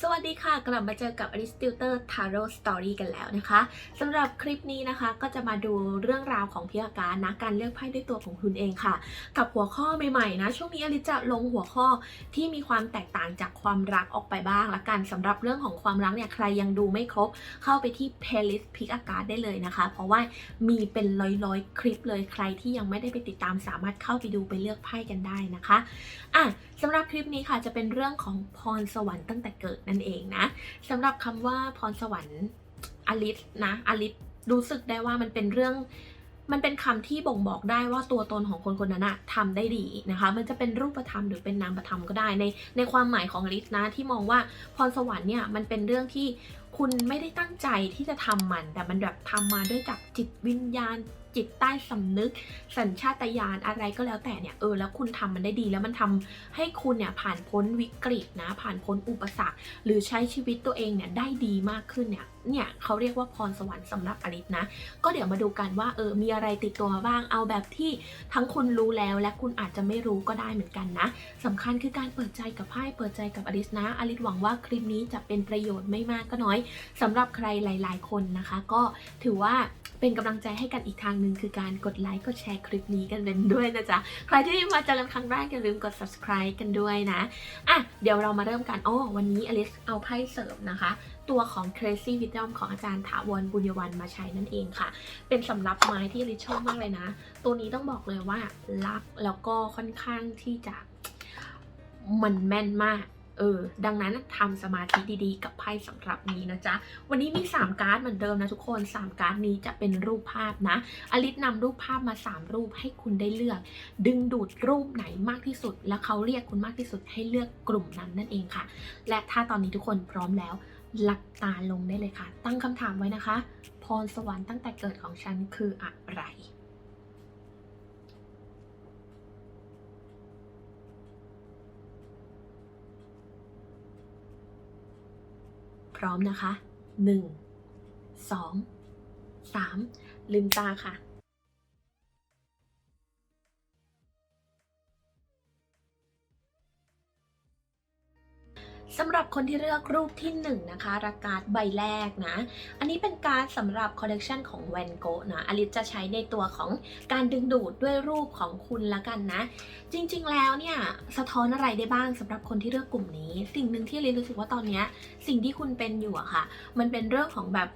สวัสดีค่ะ กลับมาเจอกับ Aristotle Tarot Story กันแล้วนะคะสำหรับคลิปนี้นะคะก็จะมาดูเรื่องราวของพิการนะการเลือกไพ่ด้วยตัวของคุณเองค่ะ กับหัวข้อใหม่ๆนะช่วงนี้อลิจะลงหัวข้อที่มีความแตกต่างจากความรักออกไปบ้างละกันสำหรับเรื่องของความรักเนี่ยใครยังดูไม่ครบ เข้าไปที่ playlist พิอาการได้เลยนะคะ เพราะว่ามีเป็นร้อยๆคลิปเลยใครที่ยังไม่ได้ไปติดตามสามารถเข้าไปดูไปเลือกไพ่กันได้นะคะอะสำหรับคลิปนี้ค่ะจะเป็นเรื่องของพรสวรรค์ตั้งแต่เกิดนั่นเองนะสำหรับคำว่าพรสวรรค์อลิสนะอลิสรู้สึกได้ว่ามันเป็นเรื่องมันเป็นคำที่บ่งบอกได้ว่าตัวตนของคนคนนั้นอะทำได้ดีนะคะ มันจะเป็นรูปธรรมหรือเป็นนามธรรมก็ได้ในในความหมายของลิสนะที่มองว่าพรสวรรค์เนี่ยมันเป็นเรื่องที่คุณไม่ได้ตั้งใจที่จะทำมัน แต่มันแบบทำมาด้วยจากจิตวิญญาณ จิตใต้สำนึก สัญชาตญาณอะไรก็แล้วแต่เนี่ยเออแล้วคุณทำมันได้ดีแล้วมันทำให้คุณเนี่ยผ่านพ้นวิกฤตนะ ผ่านพ้นอุปสรรค หรือใช้ชีวิตตัวเองเนี่ยได้ดีมากขึ้นเนี่ยเนี่ยเขาเรียกว่าพรสวรรค์สำหรับอลิสนะ ก็เดี๋ยวมาดูกันว่าเออมีอะไรติดตัวมาบ้างเอาแบบที่ทั้งคุณรู้แล้วและคุณอาจจะไม่รู้ก็ได้เหมือนกันนะสำคัญคือการเปิดใจกับไพ่เปิดใจกับอลิสนะอลิสหวังว่าคลิปนี้จะเป็นประโยชน์ไม่มากก็น้อยสำหรับใครหลาย ๆ คนนะคะ ก็ถือว่าเป็นกำลังใจให้กันอีกทางหนึ่งคือการกดไลค์กดแชร์คลิปนี้กันเป็นด้วยนะจ๊ะ ใครที่มาเจอกันครั้งแรกอย่าลืมกด subscribe กันด้วยนะ อะ เดี๋ยวเรามาเริ่มกันอ๋อวันนี้อลิสเอาไพ่เสริมนะคะ ตัวของ Crazy Wisdom ของอาจารย์ถาวรบุญยวันมาใช้นั่นเองค่ะ เป็นสำรับไม้ที่อลิชชอบมากเลยนะ ตัวนี้ต้องบอกเลยว่ารักแล้วก็ค่อนข้างที่จะมันแม่นมาก เออ ดังนั้นทำสมาธิดีๆ กับไพ่สำหรับนี้นะจ๊ะ วันนี้มี 3 การ์ดเหมือนเดิมนะทุกคน 3 การ์ดนี้จะเป็นรูปภาพนะ อลิสนำรูปภาพมา 3 รูปให้คุณได้เลือก ดึงดูดรูปไหนมากที่สุด แล้วเขาเรียกคุณมากที่สุดให้เลือกกลุ่มนั้นนั่นเองค่ะ และถ้าตอนนี้ทุกคนพร้อมแล้ว หลับตาลงได้เลยค่ะ ตั้งคำถามไว้นะคะ พรสวรรค์ตั้งแต่เกิดของฉันคืออะไร พร้อมนะคะหนึ่งสองสามลืมตาค่ะ สำหรับคนที่เลือกรูปที่1นงนะคะรัการ์ดใบแรกนะ อันนี้เป็นการดสำหรับคอลเลกชันของแวนโกะนะอลิสจะใช้ในตัวของการดึงดูดด้วยรูปของคุณละกันนะ จริงๆแล้วเนี่ย สะท้อนอะไรได้บ้างสำหรับคนที่เลือกกลุ่มนี้ สิ่งหนึ่งที่อลิสรู้สึกว่าตอนนี้สิ่งที่คุณเป็นอยู่อะค่ะ มันเป็นเรื่องของแบบ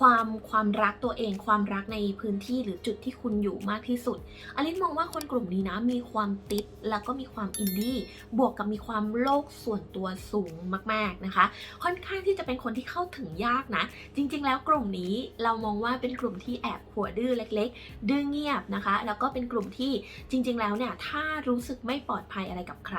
ความความรักตัวเอง ความรักในพื้นที่หรือจุดที่คุณอยู่มากที่สุดอลิสมองว่าคนกลุ่มนี้นะมีความติดแล้วก็มีความอินดี้บวกกับมีความโลกส่วนตัวสูงมาก ๆนะคะ ค่อนข้างที่จะเป็นคนที่เข้าถึงยากนะ จริง ๆ แล้วกลุ่มนี้เรามองว่าเป็นกลุ่มที่แอบหัวดื้อเล็ก ๆ ดื้อเงียบนะคะ แล้วก็เป็นกลุ่มที่จริง ๆ แล้วเนี่ยถ้ารู้สึกไม่ปลอดภัยอะไรกับใคร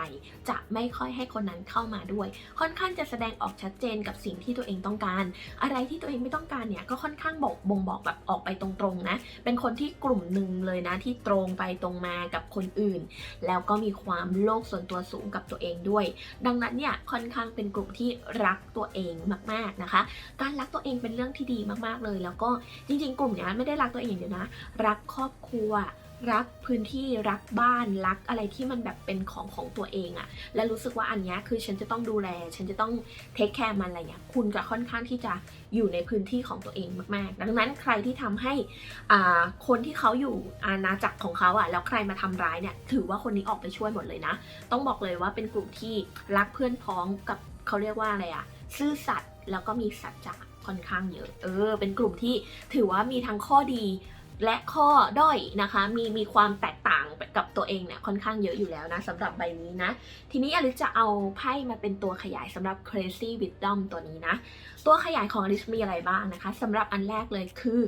จะไม่ค่อยให้คนนั้นเข้ามาด้วย ค่อนข้างจะแสดงออกชัดเจนกับสิ่งที่ตัวเองต้องการ อะไรที่ตัวเองไม่ต้องการเนี่ยก็ค่อนข้างบอกบ่งบอกแบบออกไปตรงๆนะ เป็นคนที่กลุ่มหนึ่งเลยนะที่ตรงไปตรงมากับคนอื่น แล้วก็มีความโลกส่วนตัวสูงกับตัวเองด้วย ดังนั้นเนี่ยค่อนข้างเป็นกลุ่มที่รักตัวเองมากๆนะคะ การรักตัวเองเป็นเรื่องที่ดีมากๆเลย แล้วก็จริงๆ กลุ่มเนี้ยไม่ได้รักตัวเองเดียวนะ รักครอบครัว รักพื้นที่รักบ้านรักอะไรที่มันแบบเป็นของของตัวเองอะและรู้สึกว่าอันนี้คือฉันจะต้องดูแล ฉันจะต้องเทคแคร์มันอะไรเงี้ยคุณก็ค่อนข้างที่จะอยู่ในพื้นที่ของตัวเองมากๆ ดังนั้นใครที่ทำให้อ่าคนที่เขาอยู่อาณาจักรของเขาอะแล้วใครมาทำร้ายเนี่ยถือว่าคนนี้ออกไปช่วยหมดเลยนะ ต้องบอกเลยว่าเป็นกลุ่มที่รักเพื่อนพ้องกับเขาเรียกว่าอะไรอะซื่อสัตย์แล้วก็มีสัจจะค่อนข้างเยอะ เออ เป็นกลุ่มที่ถือว่ามีทั้งข้อดี และข้อด้อยนะคะมีมีความแตกต่างกับตัวเองเนี่ยค่อนข้างเยอะอยู่แล้วนะสำหรับใบนี้นะ ทีนี้อลิสจะเอาไพ่มาเป็นตัวขยายสำหรับ Crazy Wisdom ตัวนี้นะ ตัวขยายของอลิสมีอะไรบ้างนะคะสำหรับอันแรกเลยคือ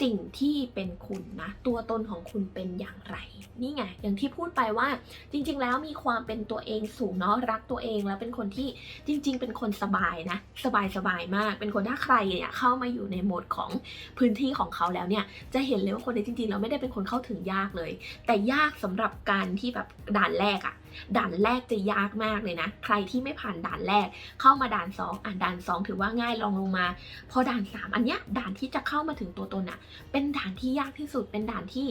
สิ่งที่เป็นคุณนะ ตัวตนของคุณเป็นอย่างไร นี่ไง อย่างที่พูดไปว่าจริง ๆ แล้วมีความเป็นตัวเองสูงเนาะรักตัวเองแล้วเป็นคนที่จริง ๆ เป็นคนสบายนะ สบายสบายมาก เป็นคนถ้าใครเนี่ยเข้ามาอยู่ในโหมดของพื้นที่ของเขาแล้วเนี่ย จะเห็นเลยว่าคนนี้จริงๆแล้วไม่ได้เป็นคนเข้าถึงยากเลย แต่ยากสำหรับการที่แบบด่านแรกอะด่านแรกจะยากมากเลยนะ ใครที่ไม่ผ่านด่านแรก เข้ามาด่าน 2 อะด่าน 2 ถือว่าง่ายลองลงมา พอด่าน 3 อันเนี้ยด่านที่จะเข้ามาถึงตัวตนอะเป็นด่านที่ยากที่สุดเป็นด่านที่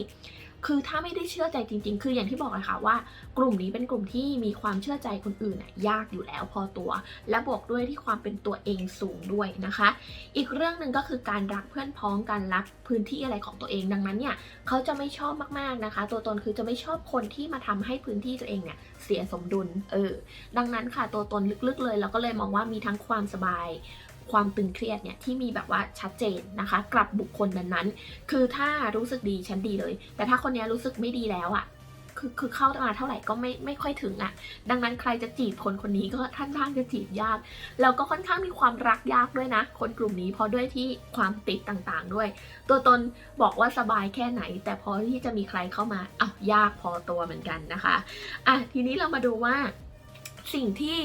คือถ้าไม่ได้เชื่อใจจริง ๆ คืออย่างที่บอกเลยค่ะว่า กลุ่มนี้เป็นกลุ่มที่มีความเชื่อใจคนอื่นยากอยู่แล้วพอตัว และบวกด้วยที่ความเป็นตัวเองสูงด้วยนะคะ อีกเรื่องหนึ่งก็คือการรักเพื่อนพ้องการรักพื้นที่อะไรของตัวเองดังนั้นเนี่ยเขาจะไม่ชอบมากๆนะคะ ตัวตนคือจะไม่ชอบคนที่มาทำให้พื้นที่ตัวเองเนี่ยเสียสมดุลเออดังนั้นค่ะตัวตนลึกๆเลยเราก็เลยมองว่ามีทั้งความสบาย ความตึงเครียดเนี่ยที่มีแบบว่าชัดเจนนะคะกลับบุคคลนั้นๆ คือถ้ารู้สึกดีฉันดีเลย แต่ถ้าคนนี้รู้สึกไม่ดีแล้วอะ่ะคือคือเข้ามาเท่าไหร่ก็ไม่ไม่ค่อยถึงอะ่ะ ดังนั้นใครจะจีบคนคนนี้ก็ท่านท่างจะจีบยากแล้วก็ค่อนข้างมีความรักยากด้วยนะ คนกลุ่มนี้เพราะด้วยที่ความติดต่างๆด้วย ตัวตนบอกว่าสบายแค่ไหน แต่พอที่จะมีใครเข้ามาอ้าวยากพอตัวเหมือนกันนะคะอะทีนี้เรามาดูว่า สิ่งที่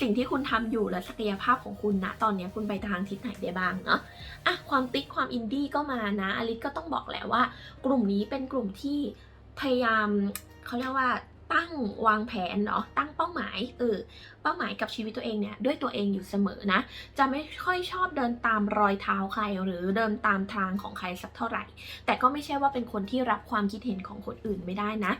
สิ่งที่คุณทำอยู่และศักยภาพของคุณนะตอนนี้คุณไปทางทิศไหนได้บ้างเนาะอะความติ๊กความอินดี้ก็มานะอลิสก็ต้องบอกแหละว่า กลุ่มนี้เป็นกลุ่มที่พยายามเขาเรียกว่า ตั้งวางแผนเนาะตั้งเป้าหมายเออเป้าหมายกับชีวิตตัวเองเนี่ยด้วยตัวเองอยู่เสมอนะ จะไม่ค่อยชอบเดินตามรอยเท้าใคร หรือเดินตามทางของใครสักเท่าไหร่ แต่ก็ไม่ใช่ว่าเป็นคนที่รับความคิดเห็นของคนอื่นไม่ได้นะ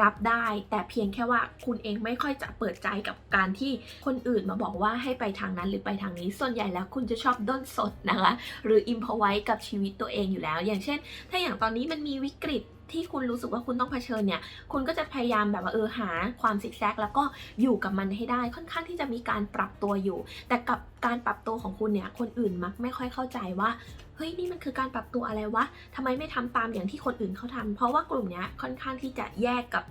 รับได้แต่เพียงแค่ว่าคุณเองไม่ค่อยจะเปิดใจกับการที่คนอื่นมาบอกว่าให้ไปทางนั้นหรือไปทางนี้ส่วนใหญ่แล้วคุณจะชอบด้นสดนะคะ หรืออิมพอไว้กับชีวิตตัวเองอยู่แล้ว อย่างเช่น ถ้าอย่างตอนนี้มันมีวิกฤต ที่คุณรู้สึกว่าคุณต้องเผชิญเนี่ย คุณก็จะพยายามแบบว่าเออหาความซิกแซกแล้วก็อยู่กับมันให้ได้ค่อนข้างที่จะมีการปรับตัวอยู่ แต่กับการปรับตัวของคุณเนี่ยคนอื่นมักไม่ค่อยเข้าใจว่าเฮ้ยนี่มันคือการปรับตัวอะไรวะทำไมไม่ทำตามอย่างที่คนอื่นเขาทำเพราะว่ากลุ่มนี้ค่อนข้างที่จะแยกกับ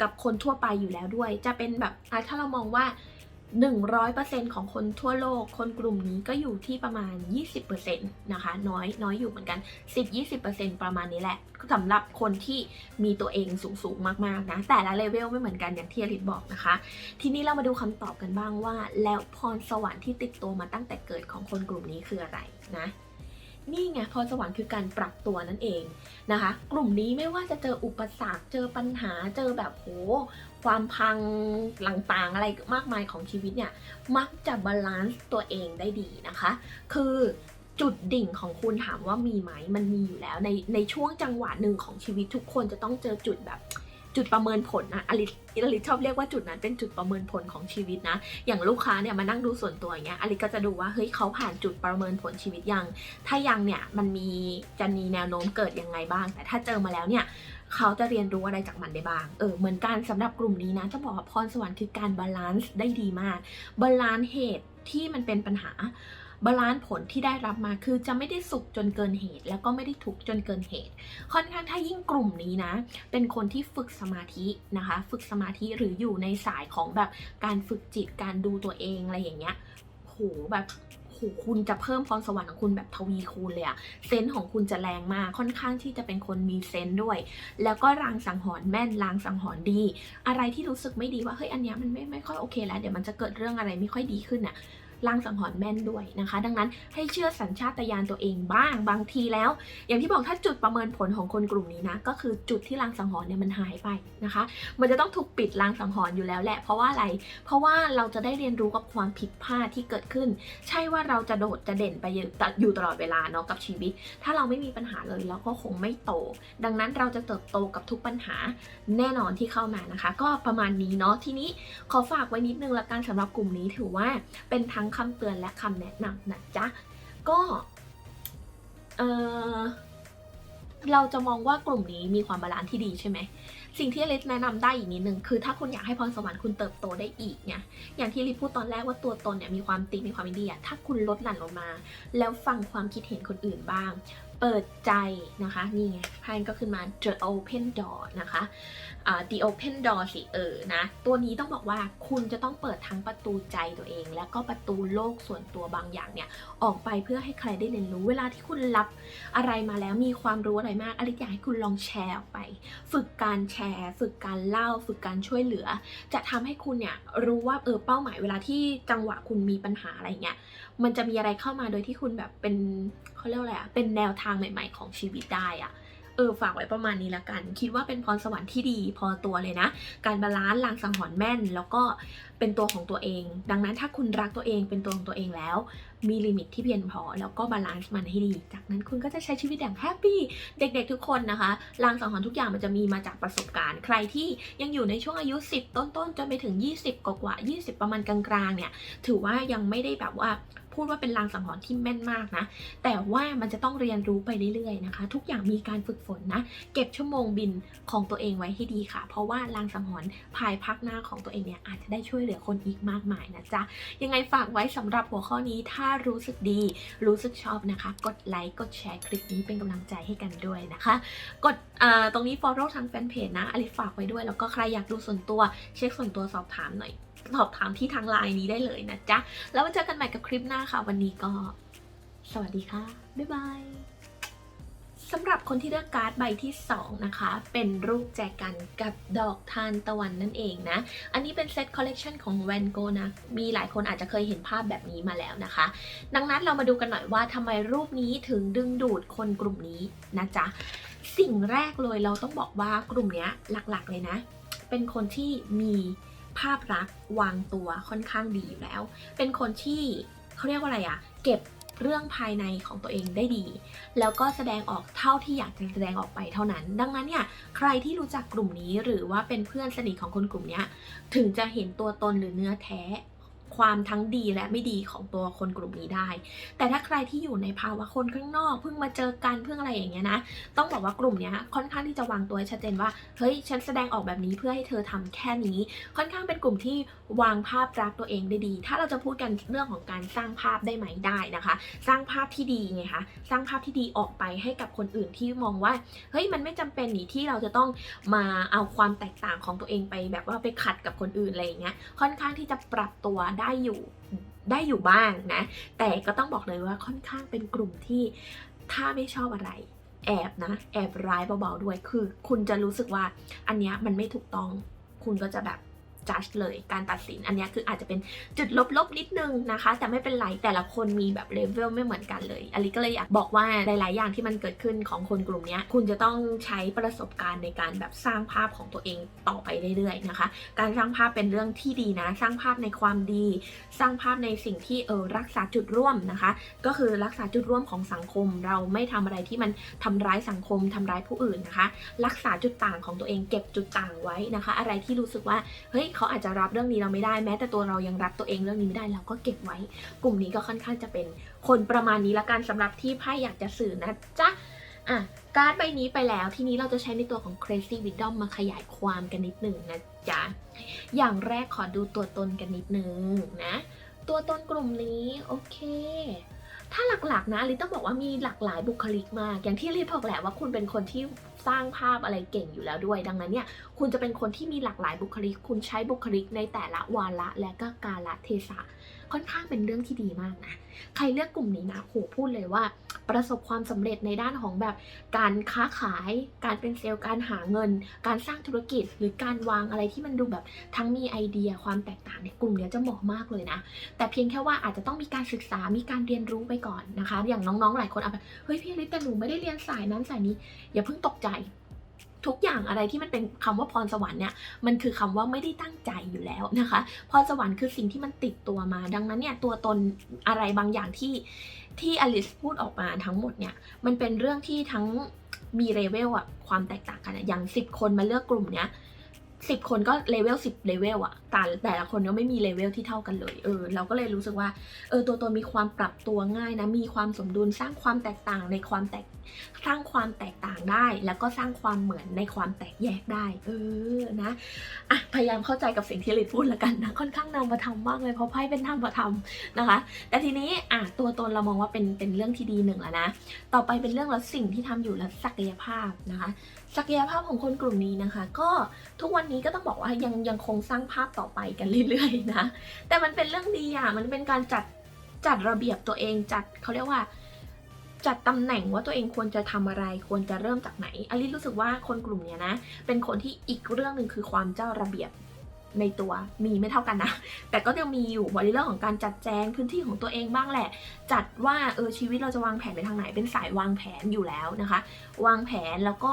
กับคนทั่วไปอยู่แล้วด้วย จะเป็นแบบถ้าเรามองว่า 100%ของคนทั่วโลก คนกลุ่มนี้ก็อยู่ที่ประมาณ 20%นะคะ น้อยน้อยอยู่เหมือนกัน 10-20%ประมาณนี้แหละสำหรับคนที่มีตัวเองสูงๆมากๆนะ แต่ละเลเวลไม่เหมือนกันอย่างที่อลิศบอกนะคะ ทีนี้เรามาดูคำตอบกันบ้างว่า แล้วพรสวรรค์ที่ติดตัวมาตั้งแต่เกิดของคนกลุ่มนี้คืออะไรนะนี่ไงพรสวรรค์คือการปรับตัวนั่นเองนะคะ กลุ่มนี้ไม่ว่าจะเจออุปสรรคเจอปัญหาเจอแบบโหความพังต่างๆ อะไรมากมายของชีวิตเนี่ย มักจะบาลานซ์ตัวเองได้ดีนะคะ คือจุดดิ่งของคุณถามว่ามีไหมมันมีอยู่แล้ว ในในช่วงจังหวะหนึ่งของชีวิตทุกคนจะต้องเจอจุดแบบจุดประเมินผลนะอลิสอลิสชอบเรียกว่าจุดนั้นเป็นจุดประเมินผลของชีวิตนะ อย่างลูกค้าเนี่ยมานั่งดูส่วนตัวอย่างเงี้ยอลิสก็จะดูว่าเฮ้ยเขาผ่านจุดประเมินผลชีวิตยัง ถ้ายังเนี่ยมันมีจะมีแนวโน้มเกิดยังไงบ้าง แต่ถ้าเจอมาแล้วเนี่ย เขาจะเรียนรู้อะไรจากมันได้บ้าง เออ เหมือนกันสำหรับกลุ่มนี้นะ จะบอกว่าพรสวรรค์คือการบาลานซ์ได้ดีมาก บาลานซ์เหตุที่มันเป็นปัญหา บาลานซ์ผลที่ได้รับมาคือจะไม่ได้สุขจนเกินเหตุ แล้วก็ไม่ได้ทุกข์จนเกินเหตุ ค่อนข้างถ้ายิ่งกลุ่มนี้นะ เป็นคนที่ฝึกสมาธินะคะ ฝึกสมาธิหรืออยู่ในสายของแบบการฝึกจิตการดูตัวเองอะไรอย่างเงี้ยโหแบบ โหคุณจะเพิ่มพรสวรรค์ของคุณแบบทวีคูณเลยอะเซนส์ของคุณจะแรงมากค่อนข้างที่จะเป็นคนมีเซนส์ด้วย แล้วก็รางสังหรณ์แม่นรางสังหรณ์ดี อะไรที่รู้สึกไม่ดีว่าเฮ้ยอันเนี้ยมันไม่ไม่ค่อยโอเคแล้ว เดี๋ยวมันจะเกิดเรื่องอะไรไม่ค่อยดีขึ้นอะ รางสังหรณ์แม่นด้วยนะคะ ดังนั้นให้เชื่อสัญชาตญาณตัวเองบ้างบางทีแล้ว อย่างที่บอกถ้าจุดประเมินผลของคนกลุ่มนี้นะ ก็คือจุดที่รางสังหรณ์เนี่ยมันหายไปนะคะ มันจะต้องถูกปิดรางสังหรณ์อยู่แล้วแหละเพราะว่าอะไร เพราะว่าเราจะได้เรียนรู้กับความผิดพลาดที่เกิดขึ้น ใช่ว่าเราจะโดดจะเด่นไปอยู่ตลอดเวลาเนาะกับชีวิต ถ้าเราไม่มีปัญหาเลยเราก็คงไม่โต ดังนั้นเราจะเติบโตกับทุกปัญหาแน่นอนที่เข้ามานะคะ ก็ประมาณนี้เนาะทีนี้ขอฝากไว้นิดนึงละกันสำหรับกลุ่มนี้ถือว่าเป็นทั้งคำเตือนและคำแนะนำนะจ๊ะ ก็เออเราจะมองว่ากลุ่มนี้มีความบาลานซ์ที่ดีใช่ไหม สิ่งที่ลิศแนะนำได้อีกนิดนึงคือถ้าคุณอยากให้พรสวรรค์คุณเติบโตได้อีกเนี่ย อย่างที่ลิศพูดตอนแรกว่าตัวตนเนี่ยมีความติมีความอินดีอะถ้าคุณลดหลั่นลงมา แล้วฟังความคิดเห็นคนอื่นบ้าง เปิดใจนะคะ นี่ไงไพ่ก็ขึ้นมา the open door นะคะ the open door สิเออนะ ตัวนี้ต้องบอกว่าคุณจะต้องเปิดทั้งประตูใจตัวเอง แล้วก็ประตูโลกส่วนตัวบางอย่างเนี่ย ออกไปเพื่อให้ใครได้เรียนรู้ เวลาที่คุณรับอะไรมาแล้วมีความรู้อะไรมากอลิซอยากให้คุณลองแชร์ออกไป ฝึกการแชร์ ฝึกการเล่า ฝึกการช่วยเหลือ จะทำให้คุณเนี่ยรู้ว่าเออเป้าหมายเวลาที่จังหวะคุณมีปัญหาอะไรเงี้ยมันจะมีอะไรเข้ามาโดยที่คุณแบบเป็นเขาเรียกว่าอะไรอะเป็นแนวทางใหม่ ๆ ของชีวิตได้อะ เออฝากไว้ประมาณนี้ละกัน คิดว่าเป็นพรสวรรค์ที่ดีพอตัวเลยนะ การบาลานซ์ลางสังหรณ์แม่น แล้วก็เป็นตัวของตัวเอง ดังนั้นถ้าคุณรักตัวเองเป็นตัวของตัวเองแล้ว มีลิมิตที่เพียงพอ แล้วก็บาลานซ์มันให้ดี จากนั้นคุณก็จะใช้ชีวิตอย่างแฮปปี้เด็กๆทุกคนนะคะลางสังหรณ์ทุกอย่างมันจะมีมาจากประสบการณ์ ใครที่ยังอยู่ในช่วงอายุ 10 ต้นๆจนไปถึง 20 กว่าๆ20 ประมาณกลางๆเนี่ยถือว่ายังไม่ได้แบบว่า พูดว่าเป็นลางสังหรณ์ที่แม่นมากนะ แต่ว่ามันจะต้องเรียนรู้ไปเรื่อยๆนะคะ ทุกอย่างมีการฝึกฝนนะ เก็บชั่วโมงบินของตัวเองไว้ให้ดีค่ะ เพราะว่าลางสังหรณ์ภายภาคหน้าของตัวเองเนี่ยอาจจะได้ช่วยเหลือคนอีกมากมายนะจ๊ะ ยังไงฝากไว้สำหรับหัวข้อนี้ ถ้ารู้สึกดี รู้สึกชอบนะคะ กดไลค์ กดแชร์คลิปนี้เป็นกำลังใจให้กันด้วยนะคะ กดตรงนี้ follow ทางแฟนเพจนะอลิฝากไว้ด้วย แล้วก็ใครอยากดูส่วนตัวเช็คส่วนตัวสอบถามหน่อย สอบถามที่ทางไลน์นี้ได้เลยนะจ๊ะ แล้วมาเจอกันใหม่กับคลิปหน้าค่ะ วันนี้ก็ สวัสดีค่ะ บ๊ายบายสำหรับคนที่เลือกการ์ดใบที่ 2 นะคะ เป็นรูปแจกันกับดอกทานตะวันนั่นเองนะ อันนี้เป็นเซตคอลเลกชันของ Van Gogh นะ มีหลายคนอาจจะเคยเห็นภาพแบบนี้มาแล้วนะคะ ดังนั้นเรามาดูกันหน่อยว่าทำไมรูปนี้ถึงดึงดูดคนกลุ่มนี้นะจ๊ะ สิ่งแรกเลยเราต้องบอกว่ากลุ่มนี้หลักๆเลยนะ เป็นคนที่มี ภาพลักษณ์วางตัวค่อนข้างดีอยู่แล้ว เป็นคนที่เขาเรียกว่าอะไรอะเก็บเรื่องภายในของตัวเองได้ดี แล้วก็แสดงออกเท่าที่อยากจะแสดงออกไปเท่านั้น ดังนั้นเนี่ย ใครที่รู้จักกลุ่มนี้หรือว่าเป็นเพื่อนสนิทของคนกลุ่มนี้ ถึงจะเห็นตัวตนหรือเนื้อแท้ ความทั้งดีและไม่ดีของตัวคนกลุ่มนี้ได้ แต่ถ้าใครที่อยู่ในภาวะคนข้างนอกเพิ่งมาเจอกันเพิ่งอะไรอย่างเงี้ยนะ ต้องบอกว่ากลุ่มเนี้ยค่อนข้างที่จะวางตัวให้ชัดเจนว่า เฮ้ย ฉันแสดงออกแบบนี้เพื่อให้เธอทำแค่นี้ ค่อนข้างเป็นกลุ่มที่วางภาพลักตัวเองได้ดี ถ้าเราจะพูดกันเรื่องของการสร้างภาพได้ไหมได้นะคะ สร้างภาพที่ดีไงคะ สร้างภาพที่ดีออกไปให้กับคนอื่นที่มองว่า เฮ้ย มันไม่จำเป็นนี่ที่เราจะต้องมาเอาความแตกต่างของตัวเองไปแบบว่าไปขัดกับคนอื่นอะไรอย่างเงี้ย ค่อนข้างที่จะปรับตัวได้ได้อยู่ได้อยู่บ้างนะ แต่ก็ต้องบอกเลยว่าค่อนข้างเป็นกลุ่มที่ถ้าไม่ชอบอะไร แอบนะ แอบร้ายเบาๆด้วย คือ คุณจะรู้สึกว่าอันเนี้ยมันไม่ถูกต้อง คุณก็จะแบบ จัดเลยการตัดสินอันนี้คืออาจจะเป็นจุดลบๆนิดนึงนะคะ แต่ไม่เป็นไรแต่ละคนมีแบบเลเวลไม่เหมือนกันเลยอลิก็เลยอยากบอกว่าหลาย ๆ อย่างที่มันเกิดขึ้นของคนกลุ่มนี้คุณจะต้องใช้ประสบการณ์ในการแบบสร้างภาพของตัวเองต่อไปเรื่อย ๆ นะคะ การสร้างภาพเป็นเรื่องที่ดีนะ สร้างภาพในความดี สร้างภาพในสิ่งที่เออรักษาจุดร่วมนะคะ ก็คือรักษาจุดร่วมของสังคม เราไม่ทำอะไรที่มันทำร้ายสังคมทำร้ายผู้อื่นนะคะ รักษาจุดต่างของตัวเองเก็บจุดต่างไว้นะคะ อะไรที่รู้สึกว่าเฮ้ยเขาอาจจะรับเรื่องนี้เราไม่ได้แม้แต่ตัวเรายังรับตัวเองเรื่องนี้ไม่ได้เราก็เก็บไว้ กลุ่มนี้ก็ค่อนข้างจะเป็นคนประมาณนี้ละกันสำหรับที่ไพ่อยากจะสื่อนะจ๊ะอะการ์ดใบนี้ไปแล้วทีนี้เราจะใช้ในตัวของ Crazy Wisdom มาขยายความกันนิดหนึ่งนะจ๊ะอย่างแรกขอดูตัวตนกันนิดหนึ่งนะตัวตนกลุ่มนี้โอเคถ้าหลักๆนะลิต้องบอกว่ามีหลากหลายบุคลิกมาก อย่างที่ลิบอกแหละว่าคุณเป็นคนที่ สร้างภาพอะไรเก่งอยู่แล้วด้วย ดังนั้นเนี่ยคุณจะเป็นคนที่มีหลากหลายบุคลิก คุณใช้บุคลิกในแต่ละวาระและก็กาลเทศะ ค่อนข้างเป็นเรื่องที่ดีมากนะ ใครเลือกกลุ่มนี้นะโหพูดเลยว่า ประสบความสำเร็จในด้านของแบบการค้าขาย การเป็นเซลล์ การหาเงิน การสร้างธุรกิจ หรือการวางอะไรที่มันดูแบบทั้งมีไอเดียความแตกต่างเนี่ยกลุ่มเนี้ยจะเหมาะมากเลยนะ แต่เพียงแค่ว่าอาจจะต้องมีการศึกษา มีการเรียนรู้ไปก่อนนะคะ อย่างน้องๆ หลายคนเอาไปเฮ้ยพี่ลิสแต่หนูไม่ได้เรียนสายนั้นสายนี้ อย่าเพิ่งตกใจ ทุกอย่างอะไรที่มันเป็นคำว่าพรสวรรค์เนี่ยมันคือคำว่าไม่ได้ตั้งใจอยู่แล้วนะคะพรสวรรค์คือสิ่งที่มันติดตัวมา ดังนั้นเนี่ยตัวตนอะไรบางอย่างที่ที่อลิสพูดออกมาทั้งหมดเนี่ยมันเป็นเรื่องที่ทั้งมีเลเวลอะความแตกต่างกันอะอย่าง 10 คนมาเลือกกลุ่มเนี้ยสิบคนก็เลเวลสิบเลเวลอะแต่แต่ละคนก็ไม่มีเลเวลที่เท่ากันเลย เออ เราก็เลยรู้สึกว่า เออ ตัวตนมีความปรับตัวง่ายนะ มีความสมดุลสร้างความแตกต่างในความแตก สร้างความแตกต่างได้ แล้วก็สร้างความเหมือนในความแตกแยกได้ เออนะอะพยายามเข้าใจกับสิ่งที่ลิดพูดแล้วกันนะค่อนข้างนามธรรมากเลยเพราะไพ่เป็นนามธรรมนะคะ แต่ทีนี้อะตัวตนเรามองว่าเป็นเป็นเรื่องที่ดีหนึ่งแล้วนะ ต่อไปเป็นเรื่องแล้วสิ่งที่ทำอยู่และศักยภาพนะคะศักยภาพของคนกลุ่มนี้นะคะ ก็ทุกวันนี้ก็ต้องบอกว่ายังยังคงสร้างภาพต่อไปกันเรื่อยๆนะแต่มันเป็นเรื่องดีอะมันเป็นการจัดจัดระเบียบตัวเองจัดเขาเรียกว่า จัดตำแหน่งว่าตัวเองควรจะทำอะไรควรจะเริ่มจากไหนอลิรู้สึกว่าคนกลุ่มเนี้ยนะ เป็นคนที่อีกเรื่องหนึ่งคือความเจ้าระเบียบในตัวมีไม่เท่ากันนะ แต่ก็ยังมีอยู่บริเรื่องของการจัดแจงพื้นที่ของตัวเองบ้างแหละ จัดว่าเออชีวิตเราจะวางแผนไปทางไหนเป็นสายวางแผนอยู่แล้วนะคะ วางแผนแล้วก็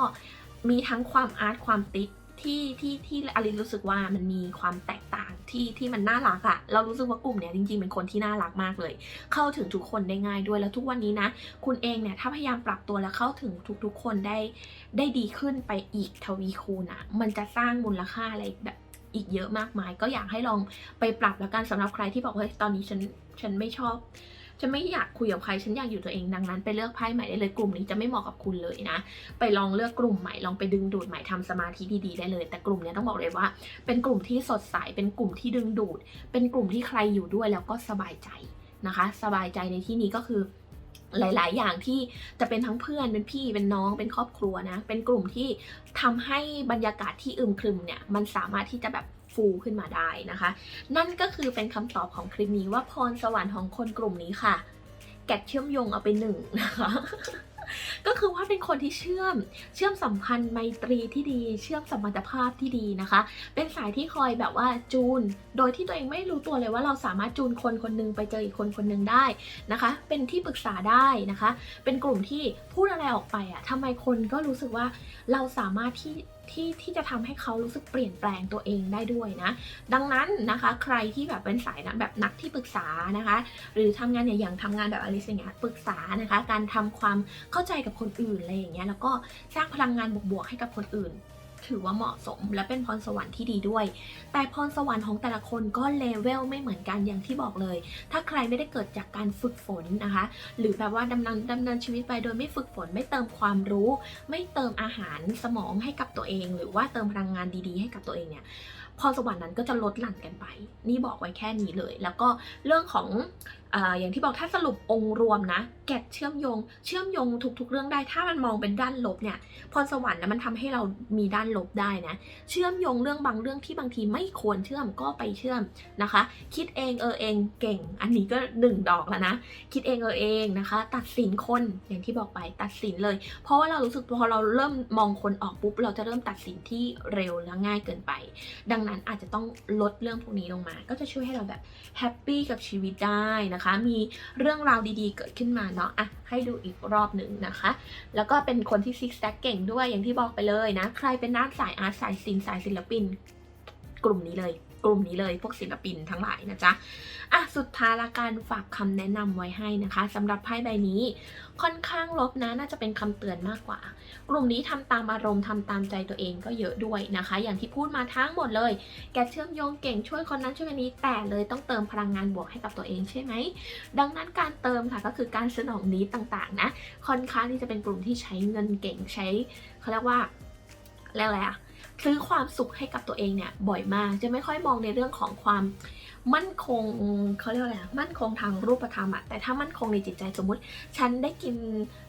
มีทั้งความอาร์ตความติ๊ก ที่ที่ที่อลินรู้สึกว่ามันมีความแตกต่างที่ที่มันน่ารักอะเรารู้สึกว่ากลุ่มเนี้ยจริงๆเป็นคนที่น่ารักมากเลย เข้าถึงทุกคนได้ง่ายด้วยแล้วทุกวันนี้นะ คุณเองเนี่ยถ้าพยายามปรับตัวแล้วเข้าถึงทุกๆ คนได้ได้ดีขึ้นไปอีกทวีคูณอะมันจะสร้างมูลค่าอะไรแบบอีกเยอะมากมาย ก็อยากให้ลองไปปรับแล้วกันสำหรับใครที่บอกว่าตอนนี้ฉันฉันไม่ชอบ ฉันไม่อยากคุยกับใครฉันอยากอยู่ตัวเองดังนั้นไปเลือกไพ่ใหม่ได้เลยกลุ่มนี้จะไม่เหมาะกับคุณเลยนะ ไปลองเลือกกลุ่มใหม่ลองไปดึงดูดใหม่ทำสมาธิดีๆได้เลย แต่กลุ่มนี้ต้องบอกเลยว่า เป็นกลุ่มที่สดใสเป็นกลุ่มที่ดึงดูด เป็นกลุ่มที่ใครอยู่ด้วยแล้วก็สบายใจนะคะ สบายใจในที่นี้ก็คือหลาย ๆ อย่างที่จะเป็นทั้งเพื่อนเป็นพี่เป็นน้องเป็นครอบครัวนะ เป็นกลุ่มที่ทำให้บรรยากาศที่อึมครึมเนี่ยมันสามารถที่จะแบบ ฟูขึ้นมาได้นะคะ นั่นก็คือเป็นคำตอบของคลิปนี้ว่าพรสวรรค์ของคนกลุ่มนี้ค่ะ แกะเชื่อมโยงเอาไปหนึ่งนะคะก็คือว่าเป็นคนที่เชื่อม เชื่อมสัมพันธ์ไมตรีที่ดี เชื่อมสัมพันธภาพที่ดีนะคะ เป็นสายที่คอยแบบว่าจูน โดยที่ตัวเองไม่รู้ตัวเลยว่าเราสามารถจูนคนคนหนึงไปเจออีกคนคนหนึงได้นะคะ เป็นที่ปรึกษาได้นะคะ เป็นกลุ่มที่พูดอะไรออกไปอะทำไมคนก็รู้สึกว่าเราสามารถที่ ที่ที่จะทำให้เขารู้สึกเปลี่ยนแปลงตัวเองได้ด้วยนะ ดังนั้นนะคะ ใครที่แบบเป็นสายนะแบบนักที่ปรึกษานะคะ หรือทำงานเนี่ยอย่างทำงานแบบอลิซอย่างเงี้ยปรึกษานะคะ การทำความเข้าใจกับคนอื่นอะไรอย่างเงี้ยแล้วก็สร้างพลังงานบวกๆให้กับคนอื่น ถือว่าเหมาะสม และเป็นพรสวรรค์ที่ดีด้วย แต่พรสวรรค์ของแต่ละคนก็เลเวลไม่เหมือนกันอย่างที่บอกเลย ถ้าใครไม่ได้เกิดจากการฝึกฝนนะคะ หรือแบบว่าดำเนินดำเนินชีวิตไปโดยไม่ฝึกฝน ไม่เติมความรู้ ไม่เติมอาหารสมองให้กับตัวเอง หรือว่าเติมพลังงานดีๆ ให้กับตัวเองเนี่ยพรสวรรค์นั้นก็จะลดหลั่นกันไป นี่บอกไว้แค่นี้เลย แล้วก็เรื่องของ ออย่างที่บอกถ้าสรุปองค์รวมนะแกะเชื่อมโยง เชื่อมโยงทุกๆเรื่องได้ ถ้ามันมองเป็นด้านลบเนี่ยพรสวรรค์นะมันทำให้เรามีด้านลบได้นะเชื่อมโยงเรื่องบางเรื่องที่บางทีไม่ควรเชื่อมก็ไปเชื่อมนะคะ คิดเองเออเองเก่ง อันนี้ก็หนึ่งดอกแล้วนะคิดเองเออเองนะคะ ตัดสินคนอย่างที่บอกไปตัดสินเลย เพราะว่าเรารู้สึกพอเราเริ่มมองคนออกปุ๊บเราจะเริ่มตัดสินที่เร็วและง่ายเกินไป ดังนั้นอาจจะต้องลดเรื่องพวกนี้ลงมา ก็จะช่วยให้เราแบบแฮปปี้กับชีวิตได้นะคะมีเรื่องราวดีๆ เกิดขึ้นมาเนาะอะให้ดูอีกรอบหนึ่งนะคะ แล้วก็เป็นคนที่ซิกแซกเก่งด้วยอย่างที่บอกไปเลยนะ ใครเป็นนักสายอาร์ตสายศิลป์สายศิลปิน กลุ่มนี้เลย กลุ่มนี้เลยพวกศิลปินทั้งหลายนะจ๊ะอะสุดท้ายละการฝากคำแนะนำไว้ให้นะคะสำหรับไพ่ใบนี้ค่อนข้างลบนะน่าจะเป็นคำเตือนมากกว่า กลุ่มนี้ทำตามอารมณ์ทำตามใจตัวเองก็เยอะด้วยนะคะ อย่างที่พูดมาทั้งหมดเลย แกเชื่อมโยงเก่งช่วยคนนั้นช่วยคนนี้แต่เลยต้องเติมพลังงานบวกให้กับตัวเองใช่ไหมดังนั้นการเติมค่ะก็คือการสนองนี้ต่างๆนะค่อนข้างที่จะเป็นกลุ่มที่ใช้เงินเก่งใช้เขาเรียกว่าเรียกอะไรอะ ซื้อความสุขให้กับตัวเองเนี่ยบ่อยมาก จะไม่ค่อยมองในเรื่องของความมั่นคงเขาเรียกว่าอะไรมั่นคงทางรูปธรรมอะแต่ถ้ามั่นคงในจิตใจสมมุติ ฉันได้กิน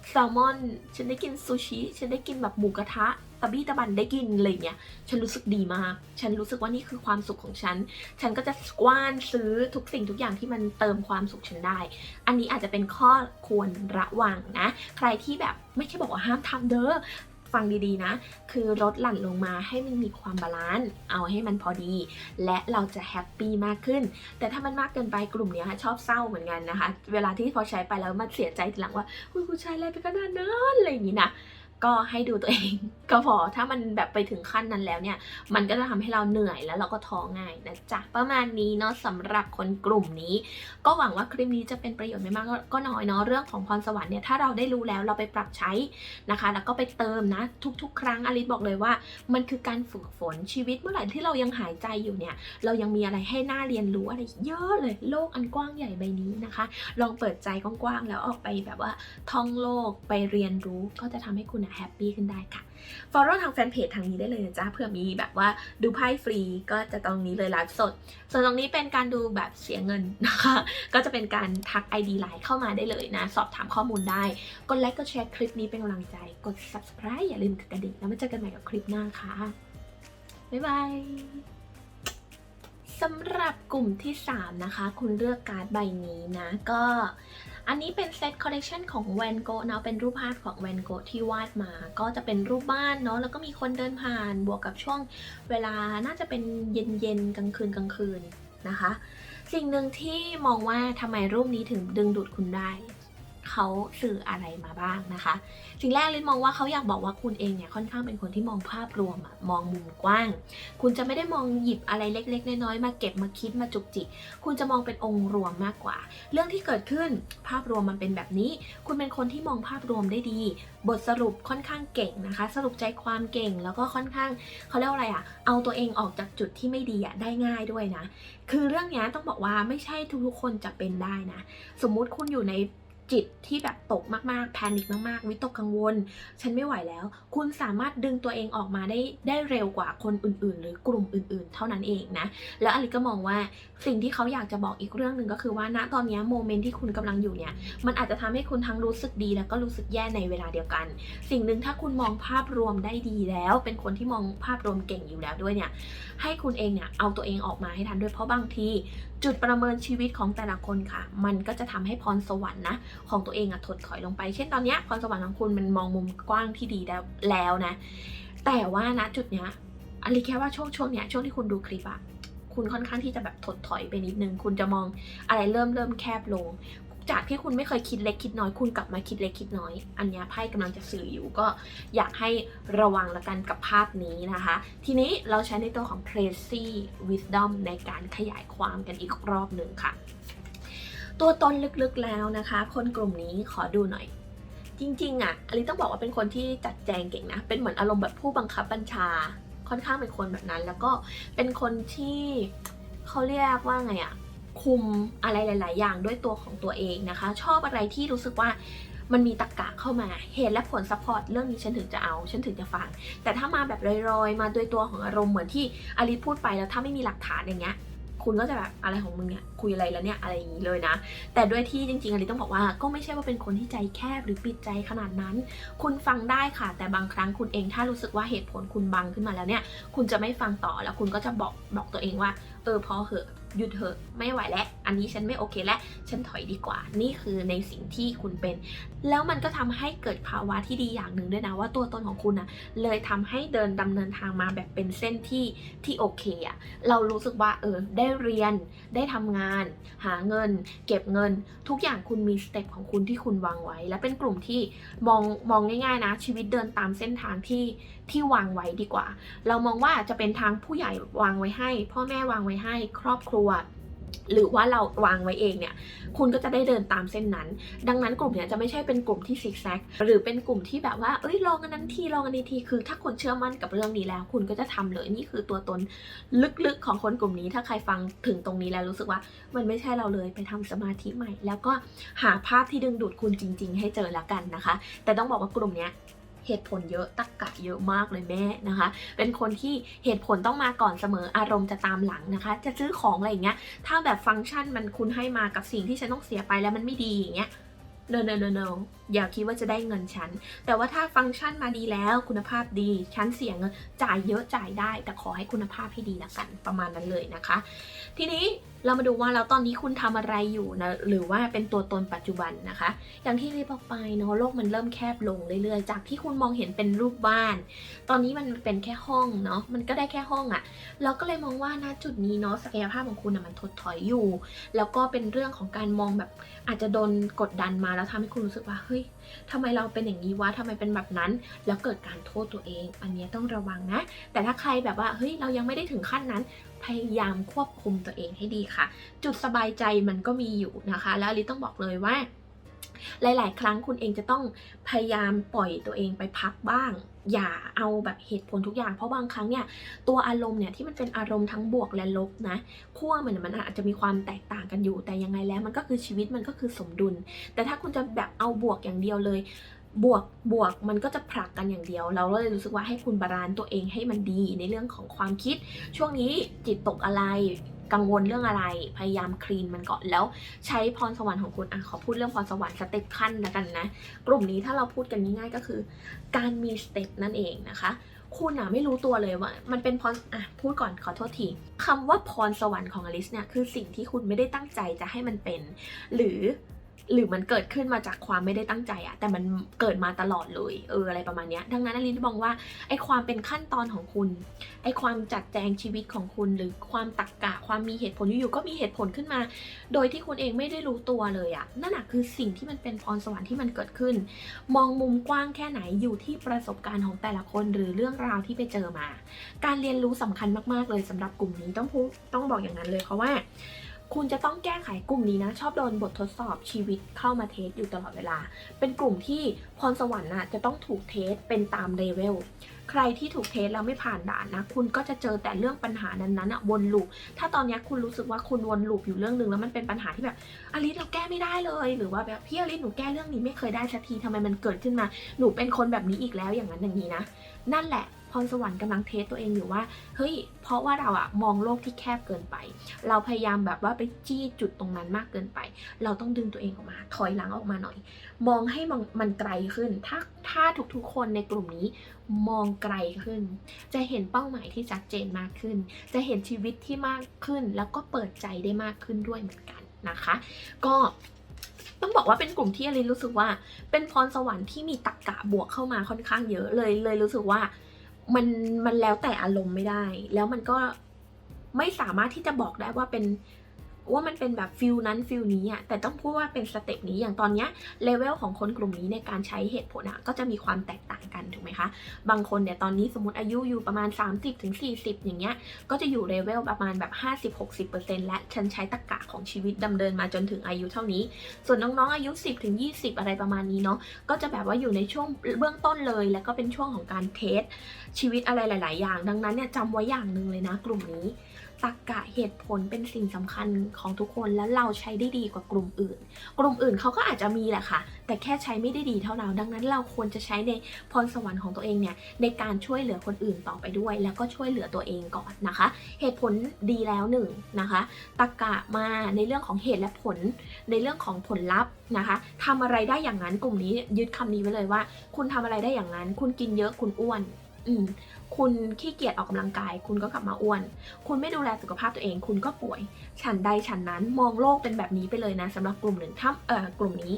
แซลมอน ฉันได้กินซูชิ ฉันได้กินแบบหมูกระทะตะบี้ตะบันได้กินอะไรเงี้ย ฉันรู้สึกดีมาก ฉันรู้สึกว่านี่คือความสุขของฉัน ฉันก็จะกว้านซื้อทุกสิ่งทุกอย่างที่มันเติมความสุขฉันได้ อันนี้อาจจะเป็นข้อควรระวังนะ ใครที่แบบไม่ใช่บอกว่าห้ามทำเด้อ ฟังดีๆนะ คือลดหลั่นลงมาให้มันมีความบาลานซ์เอาให้มันพอดี และเราจะแฮปปี้มากขึ้น แต่ถ้ามันมากเกินไปกลุ่มนี้ยชอบเศร้าเหมือนกันนะคะ เวลาที่พอใช้ไปแล้วมันเสียใจทีหลังว่าคุณกูใช้อะไรไปขนาดนั้นอะไรอย่างนี้นะ ก็ให้ดูตัวเองก็พอถ้ามันแบบไปถึงขั้นนั้นแล้วเนี่ย มันก็จะทำให้เราเหนื่อยแล้วเราก็ท้อง่ายนะจ๊ะประมาณนี้เนาะสำหรับคนกลุ่มนี้ ก็หวังว่าคลิปนี้จะเป็นประโยชน์ไม่มากก็น้อยเนาะเรื่องของพรสวรรค์เนี่ยถ้าเราได้รู้แล้วเราไปปรับใช้นะคะ แล้วก็ไปเติมนะ ทุก ๆ ครั้งอลิสบอกเลยว่า มันคือการฝึกฝนชีวิตเมื่อไหร่ที่เรายังหายใจอยู่เนี่ย เรายังมีอะไรให้น่าเรียนรู้อะไรเยอะเลยโลกอันกว้างใหญ่ใบนี้นะคะ ลองเปิดใจกว้างๆแล้วออกไปแบบว่าท่องโลกไปเรียนรู้ก็จะทำให้คุณแฮปปี้ขึ้นได้ค่ะ follow ทางแฟนเพจทางนี้ได้เลยนะจ๊ะเผื่อมีแบบว่าดูไพ่ฟรีก็จะตรงนี้เลยไลฟ์สด ส่วนตรงนี้เป็นการดูแบบเสียเงินนะคะ ก็จะเป็นการทัก ID ไลน์เข้ามาได้เลยนะ สอบถามข้อมูลได้ กดไลค์กดแชร์คลิปนี้เป็นกำลังใจ กด subscribe อย่าลืมกดกระดิ่งแล้วมาเจอกันใหม่กับคลิปหน้าค่ะ บ๊ายบายสำหรับกลุ่มที่ 3 นะคะ คุณเลือกการ์ดใบนี้นะ ก็ อันนี้เป็นเซตคอลเลกชันของแวนโกะเนาะเป็นรูปภาพของแวนโกะที่วาดมา ก็จะเป็นรูปบ้านเนาะแล้วก็มีคนเดินผ่านบวกกับช่วงเวลาน่าจะเป็นเย็นๆกลางคืนกลางคืนนะคะ สิ่งหนึ่งที่มองว่าทำไมรูปนี้ถึงดึงดูดคุณได้ เขาสื่ออะไรมาบ้างนะคะ สิ่งแรกลินมองว่าเขาอยากบอกว่าคุณเองเนี่ยค่อนข้างเป็นคนที่มองภาพรวมอะมองมุมกว้าง คุณจะไม่ได้มองหยิบอะไรเล็ก ๆ น้อยๆมาเก็บมาคิดมาจุกจิก คุณจะมองเป็นองค์รวมมากกว่า เรื่องที่เกิดขึ้นภาพรวมมันเป็นแบบนี้ คุณเป็นคนที่มองภาพรวมได้ดี บทสรุปค่อนข้างเก่งนะคะ สรุปใจความเก่งแล้วก็ค่อนข้างเขาเรียกอะไรอะเอาตัวเองออกจากจุดที่ไม่ดีอะได้ง่ายด้วยนะ คือเรื่องนี้ต้องบอกว่าไม่ใช่ทุกๆคนจะเป็นได้นะ สมมุติคุณอยู่ใน จิตที่แบบตกมากๆ แพนิคมากๆ วิตกกังวล ฉันไม่ไหวแล้ว คุณสามารถดึงตัวเองออกมาได้ได้เร็วกว่าคนอื่น ๆ หรือกลุ่มอื่น ๆ เท่านั้นเองนะ แล้วอลิก็มองว่า สิ่งที่เขาอยากจะบอกอีกเรื่องหนึ่งก็คือว่าณตอนนี้โมเมนต์ที่คุณกำลังอยู่เนี่ย มันอาจจะทำให้คุณทั้งรู้สึกดีแล้วก็รู้สึกแย่ในเวลาเดียวกัน สิ่งหนึ่งถ้าคุณมองภาพรวมได้ดีแล้ว เป็นคนที่มองภาพรวมเก่งอยู่แล้วด้วยเนี่ย ให้คุณเองเนี่ยเอาตัวเองออกมาให้ทันด้วยเพราะบางที จุดประเมินชีวิตของแต่ละคนค่ะ มันก็จะทำให้พรสวรรค์นะของตัวเองอะถดถอยลงไป เช่นตอนนี้พรสวรรค์ของคุณมันมองมุมกว้างที่ดีแล้วแล้วนะ แต่ว่านะจุดเนี้ยอลิแค่ว่าช่วงช่วงเนี้ยช่วงที่คุณดูคลิปอะ คุณค่อนข้างที่จะแบบถดถอยไปนิดนึง คุณจะมองอะไรเริ่มเริ่มแคบลง จากที่คุณไม่เคยคิดเล็กคิดน้อย คุณกลับมาคิดเล็กคิดน้อย อันนี้ไพ่กำลังจะสื่ออยู่ก็อยากให้ระวังละกันกับภาพนี้นะคะ ทีนี้เราใช้ในตัวของ crazy wisdom ในการขยายความกันอีกรอบหนึ่งค่ะ ตัวตนลึกๆแล้วนะคะ คนกลุ่มนี้ขอดูหน่อยจริงๆอะอลิต้องบอกว่าเป็นคนที่จัดแจงเก่งนะ เป็นเหมือนอารมณ์แบบผู้บังคับบัญชา ค่อนข้างเป็นคนแบบนั้น แล้วก็เป็นคนที่เขาเรียกว่าไงอะคุมอะไรหลาย ๆ อย่างด้วยตัวของตัวเองนะคะ ชอบอะไรที่รู้สึกว่ามันมีตรรกกะเข้ามาเหตุและผลซัพพอร์ตเรื่องนี้ฉันถึงจะเอา ฉันถึงจะฟัง แต่ถ้ามาแบบลอยๆ มาโดยตัวของอารมณ์เหมือนที่อลิพูดไปแล้วถ้าไม่มีหลักฐานอย่างเงี้ย คุณก็จะแบบอะไรของมึงเนี่ยคุยอะไรแล้วเนี่ยอะไรอย่างนี้เลยนะ แต่ด้วยที่จริงๆอลิต้องบอกว่าก็ไม่ใช่ว่าเป็นคนที่ใจแคบหรือปิดใจขนาดนั้น คุณฟังได้ค่ะ แต่บางครั้งคุณเองถ้ารู้สึกว่าเหตุผลคุณบังขึ้นมาแล้วเนี่ย คุณจะไม่ฟังต่อแล้วคุณก็จะบอกบอกตัวเองว่า เออพอเหอะหยุดเหอะไม่ไหวแล้วอันนี้ฉันไม่โอเคแล้วฉันถอยดีกว่า นี่คือในสิ่งที่คุณเป็น แล้วมันก็ทำให้เกิดภาวะที่ดีอย่างหนึ่งด้วยนะว่าตัวตนของคุณนะเลยทำให้เดินดำเนินทางมาแบบเป็นเส้นที่ที่โอเคอะเรารู้สึกว่าเออได้เรียนได้ทำงาน หาเงิน เก็บเงิน ทุกอย่างคุณมีสเต็ปของคุณที่คุณวางไว้ และเป็นกลุ่มที่มองมองง่ายๆนะ ชีวิตเดินตามเส้นทางที่ที่วางไว้ดีกว่า เรามองว่าจะเป็นทางผู้ใหญ่วางไว้ให้ พ่อแม่วางไว้ให้ ครอบครัว หรือว่าเราวางไว้เองเนี่ย คุณก็จะได้เดินตามเส้นนั้น ดังนั้นกลุ่มเนี้ยจะไม่ใช่เป็นกลุ่มที่ซิกแซกหรือเป็นกลุ่มที่แบบว่า เอ้ยลองอันนั้นทีลองอันนี้ที คือ ถ้าคุณเชื่อมั่นกับเรื่องนี้แล้ว คุณก็จะทำเลย นี่คือตัวตนลึกๆของคนกลุ่มนี้ ถ้าใครฟังถึงตรงนี้แล้วรู้สึกว่า มันไม่ใช่เราเลย ไปทำสมาธิใหม่ แล้วก็หาภาพที่ดึงดูดคุณจริง ๆ ให้เจอแล้วกันนะคะ แต่ต้องบอกว่ากลุ่มเนี้ย เหตุผลเยอะตักกะเยอะมากเลยแม่นะคะ เป็นคนที่เหตุผลต้องมาก่อนเสมออารมณ์จะตามหลังนะคะ จะซื้อของอะไรอย่างเงี้ยถ้าแบบฟังก์ชันมันคุณให้มากับสิ่งที่ฉันต้องเสียไปแล้วมันไม่ดีอย่างเงี้ย no no no no อย่าคิดว่าจะได้เงินฉัน แต่ว่าถ้าฟังก์ชันมาดีแล้วคุณภาพดีฉันเสียเงินจ่ายเยอะจ่ายได้ แต่ขอให้คุณภาพให้ดีละกันประมาณนั้นเลยนะคะ ทีนี้ เรามาดูว่าแล้วตอนนี้คุณทำอะไรอยู่นะหรือว่าเป็นตัวตนปัจจุบันนะคะ อย่างที่รีบอกไปเนาะโลกมันเริ่มแคบลงเรื่อยๆ จากที่คุณมองเห็นเป็นรูปบ้าน ตอนนี้มันเป็นแค่ห้องเนาะมันก็ได้แค่ห้องอะ่ะเราก็เลยมองว่าณจุดนี้เนาะศักยภาพของคุณอะมันถดถอยอยู่ แล้วก็เป็นเรื่องของการมองแบบอาจจะโดนกดดันมาแล้วทำให้คุณรู้สึกว่าเฮ้ยทำไมเราเป็นอย่างนี้วะทำไมเป็นแบบนั้น แล้วเกิดการโทษตัวเอง อันนี้ต้องระวังนะ แต่ถ้าใครแบบว่าเฮ้ยเรายังไม่ได้ถึงขั้นนั้น พยายามควบคุมตัวเองให้ดีค่ะ จุดสบายใจมันก็มีอยู่นะคะ แล้วลิต้องบอกเลยว่าหลาย ๆ ครั้งคุณเองจะต้องพยายามปล่อยตัวเองไปพักบ้าง อย่าเอาแบบเหตุผลทุกอย่าง เพราะบางครั้งเนี่ยตัวอารมณ์เนี่ยที่มันเป็นอารมณ์ทั้งบวกและลบนะขั้วมันมันอาจจะมีความแตกต่างกันอยู่ แต่ยังไงแล้วมันก็คือชีวิตมันก็คือสมดุล แต่ถ้าคุณจะแบบเอาบวกอย่างเดียวเลย บวกบวกมันก็จะผลักกันอย่างเดียว เราเลยรู้สึกว่าให้คุณบาลานซ์ตัวเองให้มันดีในเรื่องของความคิด ช่วงนี้จิตตกอะไรกังวลเรื่องอะไรพยายามคลีนมันก่อนแล้วใช้พรสวรรค์ของคุณอะขอพูดเรื่องพรสวรรค์สเต็ปขั้นล้วกันนะ กลุ่มนี้ถ้าเราพูดกันง่ายๆก็คือ การมีสเต็ปนั่นเองนะคะ คุณอะไม่รู้ตัวเลยว่า มันเป็นพรอะพูดก่อนขอโทษทีคำว่าพรสวรรค์ของอลิสเนี่ยคือสิ่งที่คุณไม่ได้ตั้งใจจะให้มันเป็น หรือ หรือมันเกิดขึ้นมาจากความไม่ได้ตั้งใจอะแต่มันเกิดมาตลอดเลยเอออะไรประมาณเนี้ยดังนั้นอลินมองว่าไอ้ความเป็นขั้นตอนของคุณไอ้ความจัดแจงชีวิตของคุณ หรือความตักกะความมีเหตุผลอยู่ๆก็มีเหตุผลขึ้นมา โดยที่คุณเองไม่ได้รู้ตัวเลยอะนั่นแหะคือสิ่งที่มันเป็นพรสวรรค์ที่มันเกิดขึ้น มองมุมกว้างแค่ไหนอยู่ที่ประสบการณ์ของแต่ละคนหรือเรื่องราวที่ไปเจอมา การเรียนรู้สำคัญมากๆเลยสำหรับกลุ่มนี้ต้องพูดต้องบอกอย่างนั้นเลยเพราะว่า คุณจะต้องแก้ไขกลุ่มนี้นะ ชอบโดนบททดสอบชีวิตเข้ามาเทสอยู่ตลอดเวลา เป็นกลุ่มที่พรสวรรค์น่ะจะต้องถูกเทสเป็นตามเลเวลใครที่ถูกเทสแล้วไม่ผ่านด่านนะ คุณก็จะเจอแต่เรื่องปัญหานั้นๆอะวนลูป ถ้าตอนนี้คุณรู้สึกว่าคุณวนลูปอยู่เรื่องหนึ่งแล้วมันเป็นปัญหาที่แบบอลิสเราแก้ไม่ได้เลย หรือว่าแบบพี่อลิสหนูแก้เรื่องนี้ไม่เคยได้สักทีทำไมมันเกิดขึ้นมา หนูเป็นคนแบบนี้อีกแล้วอย่างนั้นอย่างนี้นะ นั่นแหละ พรสวรรค์กำลังเทสตัวเองอยู่ว่า เฮ้ย เพราะว่าเราอะมองโลกที่แคบเกินไป เราพยายามแบบว่าไปจี้จุดตรงนั้นมากเกินไป เราต้องดึงตัวเองออกมา ถอยหลังออกมาหน่อย มองให้มันมันไกลขึ้น ถ้าถ้าทุกๆคนในกลุ่มนี้มองไกลขึ้น จะเห็นเป้าหมายที่ชัดเจนมากขึ้น จะเห็นชีวิตที่มากขึ้น แล้วก็เปิดใจได้มากขึ้นด้วยเหมือนกันนะคะ ก็ต้องบอกว่าเป็นกลุ่มที่อลินรู้สึกว่าเป็นพรสวรรค์ที่มีตรกกะบวกเข้ามาค่อนข้างเยอะเลยเลยรู้สึกว่า มันมันแล้วแต่อารมณ์ไม่ได้ แล้วมันก็ไม่สามารถที่จะบอกได้ว่าเป็น ว่ามันเป็นแบบฟิลนั้นฟิลนี้อะแต่ต้องพูดว่าเป็นสเต็ปนี้อย่างตอนเนี้ยเลเวลของคนกลุ่มนี้ในการใช้เหตุผลอะก็จะมีความแตกต่างกันถูกไหมคะ บางคนเนี่ยตอนนี้สมมติอายุอยู่ประมาณ 30-40ถึง40อย่างเงี้ย ก็จะอยู่เลเวลประมาณแบบ 50-60%และฉันใช้ตรรกะของชีวิตดำเนินมาจนถึงอายุเท่านี้ ส่วนน้องๆอายุ 10ถึง20อะไรประมาณนี้เนาะ ก็จะแบบว่าอยู่ในช่วงเบื้องต้นเลย แล้วก็เป็นช่วงของการเทสชีวิตอะไรหลาย ๆ อย่าง ดังนั้นเนี่ยจำไว้อย่างหนึ่งเลยนะกลุ่มนี้ ตรรกะเหตุผลเป็นสิ่งสำคัญของทุกคนและเราใช้ได้ดีกว่ากลุ่มอื่น กลุ่มอื่นเขาก็อาจจะมีแหละค่ะ แต่แค่ใช้ไม่ได้ดีเท่าเรา ดังนั้นเราควรจะใช้ในพรสวรรค์ของตัวเองเนี่ยในการช่วยเหลือคนอื่นต่อไปด้วย แล้วก็ช่วยเหลือตัวเองก่อนนะคะ เหตุผลดีแล้วหนึ่งนะคะตรรกะมาในเรื่องของเหตุและผล ในเรื่องของผลลัพธ์นะคะทำอะไรได้อย่างนั้นกลุ่มนี้ยึดคำนี้ไว้เลยว่า คุณทำอะไรได้อย่างนั้น คุณกินเยอะคุณอ้วน อืมคุณขี้เกียจออกกำลังกาย คุณก็กลับมาอ้วน คุณไม่ดูแลสุขภาพตัวเอง คุณก็ป่วย ฉันใดฉันนั้นมองโลกเป็นแบบนี้ไปเลยนะสำหรับกลุ่มหนึ่งถ้าเอ่อกลุ่มนี้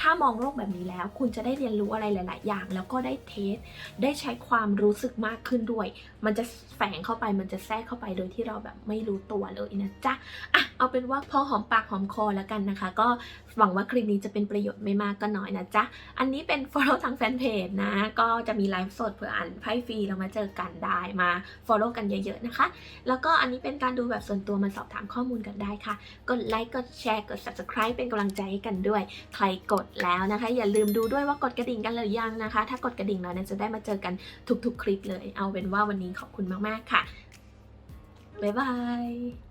ถ้ามองโลกแบบนี้แล้ว คุณจะได้เรียนรู้อะไรหลาย ๆ อย่าง แล้วก็ได้เทส ได้ใช้ความรู้สึกมากขึ้นด้วย มันจะแฝงเข้าไปมันจะแทรกเข้าไปโดยที่เราแบบไม่รู้ตัวเลยนะจ๊ะอะเอาเป็นว่าพอหอมปากหอมคอแล้วกันนะคะ ก็หวังว่าคลิปนี้จะเป็นประโยชน์ไม่มากก็น้อยนะจ๊ะ อันนี้เป็น follow ทางแฟนเพจนะ ก็จะมีไลฟ์สดเพื่ออ่านไพ่ฟรีเรามาเจอกันได้มา follow กันเยอะๆนะคะ แล้วก็อันนี้เป็นการดูแบบส่วนตัวมาสอบถามข้อมูลกันได้ค่ะ กดไลค์กดแชร์กด subscribe เป็นกำลังใจให้กันด้วย ใครกดแล้วนะคะ อย่าลืมดูด้วยว่ากดกระดิ่งกันหรือยังนะคะ ถ้ากดกระดิ่งแล้วเนี่ยจะได้มาเจอกันทุกๆ คลิปเลย เอาเป็นว่าวันนี้ขอบคุณมากๆค่ะบ๊ายบาย